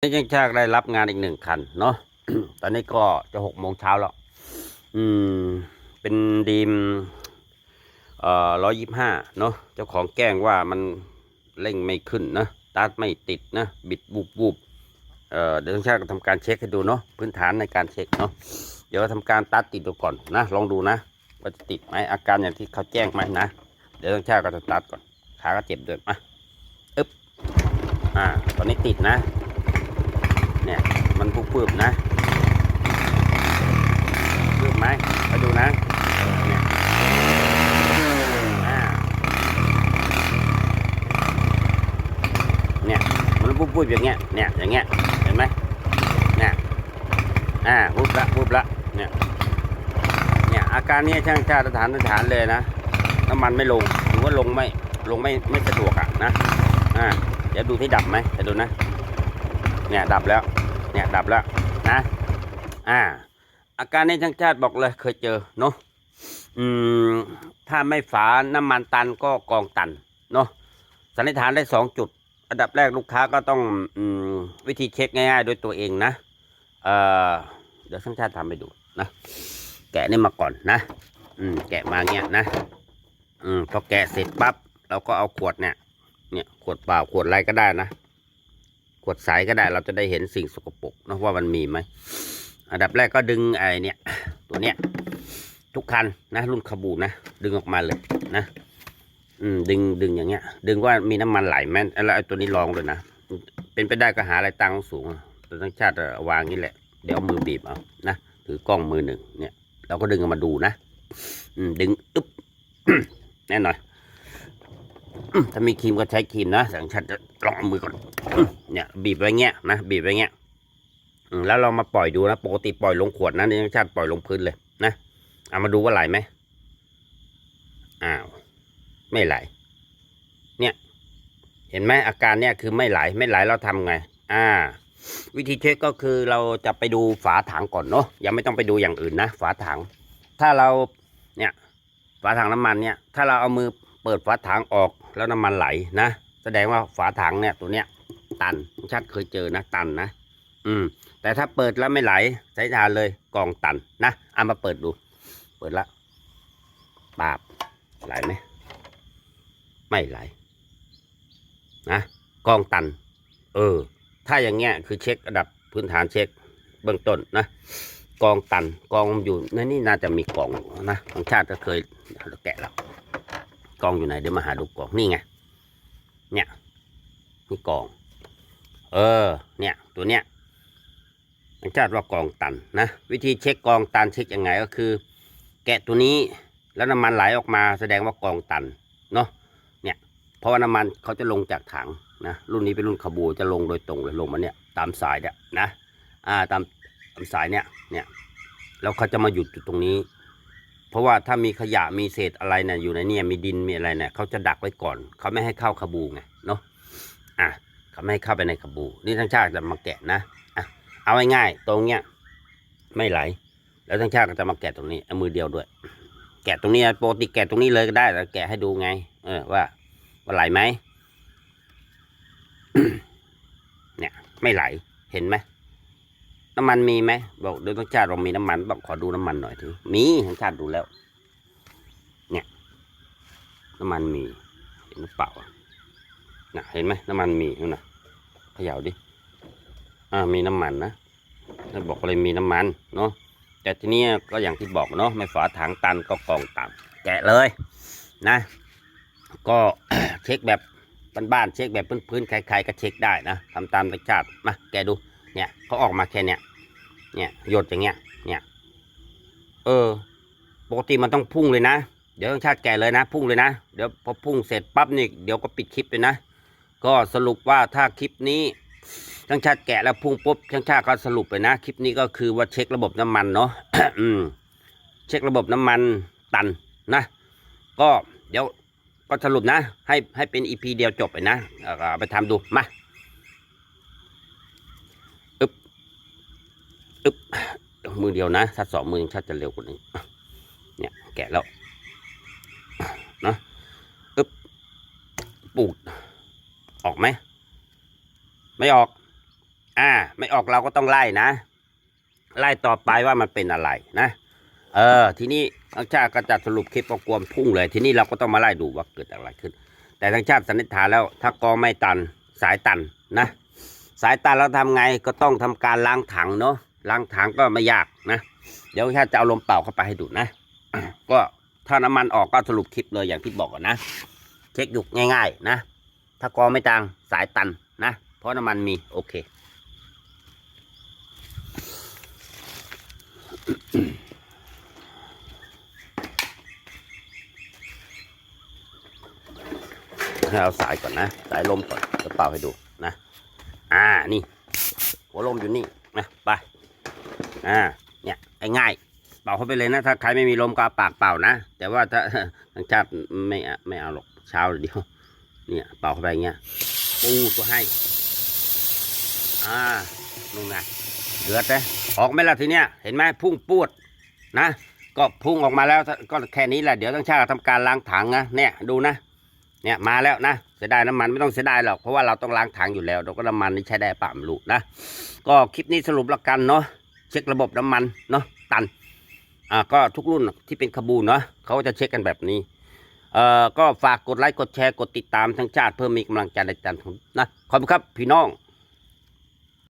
นี่ยังชากได้รับงานอีกหนึ่งคันเนาะ ตอนนี้ก็จะหกโมงเช้าแล้ว อืม เป็นดีม เอ่อร้อยยี่ห้าเนาะ เจ้าของแกล้งว่ามันเร่งไม่ขึ้นนะตาร์ทไม่ติดนะ บิดบูบบูบเอ่อ เดี๋ยวต้องชากทำการเช็คให้ดูเนาะ พื้นฐานในการเช็คเนาะ เดี๋ยวทำการตัดติดดูก่อนนะ ลองดูนะ ว่าจะติดไหมอาการอย่างที่เขาแจ้งไหมนะ เดี๋ยวต้องกก็จะตัดก่อน ขาก็เจ็บด้วยมาอึ๊บ อ่า ตอนนี้ติดนะ เนี่ย มันปืบนะปืบไหมไปดูนะเนี่ยเนี่ยมันปุบๆอย่างเงี้ยเนี่ยอย่างเงี้ยเห็นไหมเนี่ยอ่าปุบละปุบละเนี่ยเนี่ยอาการนี้ช่างชาติฐานฐานเลยนะน้ำมันไม่ลงหรือว่าลงไม่ลงไม่ไม่สะดวกอะนะอ่าเดี๋ยวดูที่ดับไหมเดี๋ยวดูนะเนี่ยดับแล้ว เนี่ยดับแล้วนะอ่าอาการนี้ช่างชาติบอกเลยเคยเจอเนาะอืมถ้าไม่ฝาน้ำมันตันก็กองตันเนาะสันนิษฐานได้สองจุด อันดับแรกลูกค้าก็ต้องอืมวิธีเช็คง่ายๆด้วยตัวเองนะเอ่อเดี๋ยวช่างชาติทำไปดูนะแกะนี่มาก่อนนะอืมแกะมาเงี้ยนะอืมพอแกะเสร็จปั๊บเราก็เอาขวดเนี่ย เนี่ยขวดเปล่าขวดอะไรก็ได้นะ ขวดใสก็ได้เราจะได้เห็นสิ่งสกปรกนะว่ามันมีไหมอันดับแรกก็ดึงไอ้เนี่ยตัวเนี้ยทุกคันนะรุ่นขบูนะดึงออกมาเลยนะ อืม ดึงดึงอย่างเงี้ย ดึงว่ามีน้ำมันไหลไหมแล้วไอ้ตัวนี้ลองเลยนะเป็นไปได้ก็หาอะไรตั้งสูงแต่ทั้งชาติวางนี่แหละ เดี๋ยวมือบีบเอานะถือกล้องมือหนึ่งเนี่ย เราก็ดึงออกมาดูนะ อืม ดึงอึ๊บแน่นอนอืม ถ้ามีครีมก็ใช้ครีมนะสังชัดจะลองเอามือก่อนเนี่ยบีบไว้เงี้ยนะบีบไว้เงี้ยแล้วเรามาปล่อยดูนะปกติปล่อยลงขวดนะนี่สังชัดปล่อยลงพื้นเลยนะเอามาดูว่าไหลไหมอ้าวไม่ไหล เนี่ย เห็นไหมอาการเนี่ยคือไม่ไหลไม่ไหลเราทำไง อ่า วิธีเช็คก็คือเราจะไปดูฝาถังก่อนเนาะยังไม่ต้องไปดูอย่างอื่นนะฝาถัง ถ้าเราเนี่ยฝาถังน้ำมันเนี่ย ถ้าเราเอามือเปิดฝาถังออก แล้วน้ำมันไหลนะ แสดงว่าฝาถังเนี่ยตัวเนี้ย ตันชัดเคยเจอนะ ตันนะ อืม แต่ถ้าเปิดแล้วไม่ไหลใช้ทานเลยกองตันนะเอามาเปิดดู เปิดละปาบไหลไหมไม่ไหลนะกองตัน เออ ถ้าอย่างเงี้ยคือเช็คระดับพื้นฐานเช็คเบื้องต้นนะกองตันกองอยู่ในนี่น่าจะมีกองนะของชาติก็เคยแกะแล้ว กองอยู่ไหนเดี๋ยวมาหาดูกองนี่ไงเนี่ยนี่กอง เออ เนี่ย ตัวเนี้ยของชาติว่ากองตันนะวิธีเช็คกองตันเช็คยังไงก็คือ แกะตัวนี้แล้วน้ำมันไหลออกมาแสดงว่ากองตันเนาะเนี่ยเพราะว่าน้ำมันเขาจะลงจากถังนะรุ่นนี้เป็นรุ่นขบูจะลงโดยตรงเลยลงมาเนี่ยตามสายเนี่ยนะอ่าตามตามสายเนี่ยเนี่ยแล้วเขาจะมาหยุดอยู่ตรงนี้ ราะว่าถ้ามีขยะมีเศษอะไรเนี่ยอยู่ในเนี่ยมีดินมีอะไรเนี่ยเขาจะดักไว้ก่อน เขาไม่ให้เข้าขบูไงเนาะอะเขาไม่ให้เข้าไปในขบู นี่ทั้งชาติจะมาแกะนะอะเอาง่ายๆตรงเนี้ยไม่ไหล แล้วทั้งชาติก็จะมาแกะตรงนี้เอามือเดียวด้วย แกะตรงนี้ปกติแกะตรงนี้เลยก็ได้แต่แกะให้ดูไง เออว่าว่าไหลไหมเนี่ยไม่ไหลเห็นไหม น้ำมันมีไหมบอกโดยต้องชาติเรามีน้ำมันบอกขอดูน้ำมันหน่อยทีมีทั้งชาติดูแล้ว เนี่ย น้ำมันมีเห็นหรือเปล่าน่ะเห็นไหมน้ำมันมีนู่นน่ะเขย่าดิอ่ามีน้ำมันนะถ้าบอกเลยมีน้ำมันเนาะแต่ทีนี้ก็อย่างที่บอกเนาะไม่ฝาถังตันก็กองต่ำแกะเลยนะ ก็เช็คแบบบ้านๆเช็คแบบพื้นๆใครๆก็เช็คได้นะทำตามธรรมชาติมาแกะดู เนี่ยเขาออกมาแค่เนี้ยเนี่ยหยดอย่างเงี้ย เนี่ย เออ ปกติมันต้องพุ่งเลยนะ เดี๋ยวต้องชาติแก่เลยนะ พุ่งเลยนะ เดี๋ยวพอพุ่งเสร็จปั๊บนี่เดี๋ยวก็ปิดคลิปเลยนะ ก็สรุปว่าถ้าคลิปนี้ช่างชาติแกะแล้วพุ่งปุ๊บช่างชาติก็สรุปไปนะ คลิปนี้ก็คือว่าเช็คระบบน้ำมันเนาะเช็คระบบน้ำมันตันนะ ก็เดี๋ยวก็สรุปนะ ให้ให้เป็นอีพีเดียวจบไปนะเอาไปทำดูมา บมือเดียวนะถ้าสองมือชัดจะเร็วกว่านี้เนี่ยแกะแล้วนะอึ๊บปูด ออกไหม ไม่ออก อ่า ไม่ออกเราก็ต้องไล่นะ ไล่ต่อไปว่ามันเป็นอะไรนะ เออ ทีนี้ทางชาติก็จัดสรุปคลิปประกวมพุ่งเลย ทีนี้เราก็ต้องมาไล่ดูว่าเกิดอะไรขึ้น แต่ทางชาติสันนิษฐานแล้ว ถ้ากอไม่ตันสายตันนะ สายตันเราทำไงก็ต้องทำการล้างถังเนาะ ล้างถังก็ไม่ยากนะ เดี๋ยวชาติจะเอาลมเป่าเข้าไปให้ดูนะ ก็ถ้าน้ำมันออกก็สรุปคลิปเลยอย่างที่บอกนนะเช็คอยู่ง่ายๆนะ ถ้ากองไม่ตังสายตันนะ เพราะน้ำมันมีโอเคให้เอาสายก่อนนะ สายลมก่อนจะเป่าให้ดูนะ อ่านี่ หัวลมอยู่นี่นะไป อ่าเนี่ยไอ้ง่ายเป่าเข้าไปเลยนะ ถ้าใครไม่มีลมก็ปากเป่านะ แต่ว่าถ้าทางชาติไม่ไม่เอาหรอกเช้าเดียวเนี่ยเป่าเข้าไปอย่างเงี้ยปูก็ให้ อ่านู่นไงเดือดเลยออกไหมล่ะทีเนี้ยเห็นไหมพุ่งปูดนะ ก็พุ่งออกมาแล้วก็แค่นี้แหละเดี๋ยวต้องชาติทำการล้างถังนะเนี่ยดูนะเนี่ยมาแล้วนะเสียดายน้ำมันไม่ต้องเสียดายหรอกเพราะว่าเราต้องล้างถังอยู่แล้วเราก็น้ำมันนี่ใช้ได้ป่ามลูกนะ ก็คลิปนี้สรุปแล้วกันเนาะ ช็คระบบน้ำมันเนาะตันอ่าก็ทุกรุ่นที่เป็นขบูเนาะเขาจะเช็คกันแบบนี้เอ่อก็ฝากกดไลค์กดแชร์กดติดตามทั้งชาติเพื่อมีกำลังใจในการทำนะขอบคุณครับพี่น้อง